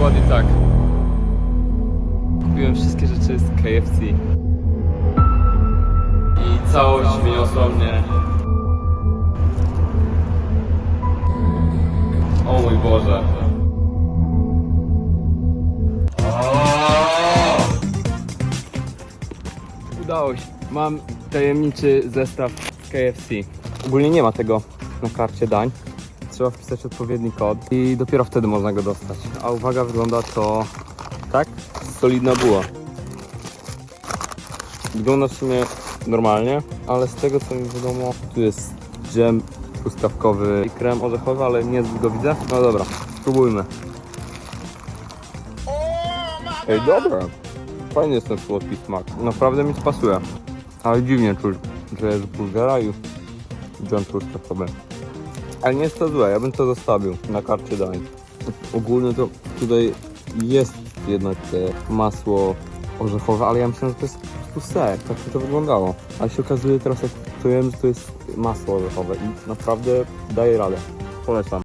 Dokładnie tak. Kupiłem wszystkie rzeczy z KFC. I całość wyniosła mnie. O mój Boże. Udało się. Mam tajemniczy zestaw KFC. Ogólnie nie ma tego na karcie dań. Trzeba wpisać odpowiedni kod i dopiero wtedy można go dostać. A uwaga, wygląda to tak? Solidna buła. Wygląda w sumie normalnie, ale z tego co mi wiadomo, tu jest dżem truskawkowy i krem orzechowy, ale nie go widzę. No dobra, spróbujmy. Ej, dobra. Fajny jest ten słodki smak. Naprawdę mi to pasuje. Ale dziwnie czuć, że jest burgera i dżem truskawkowy. Ale nie jest to złe, ja bym to zostawił na karcie dań. Ogólnie to tutaj jest jednak te masło orzechowe, ale ja myślałem, że to jest po prostu ser. Tak mi to wyglądało. Ale się okazuje teraz, jak to że to jest masło orzechowe i naprawdę daje radę. Polecam.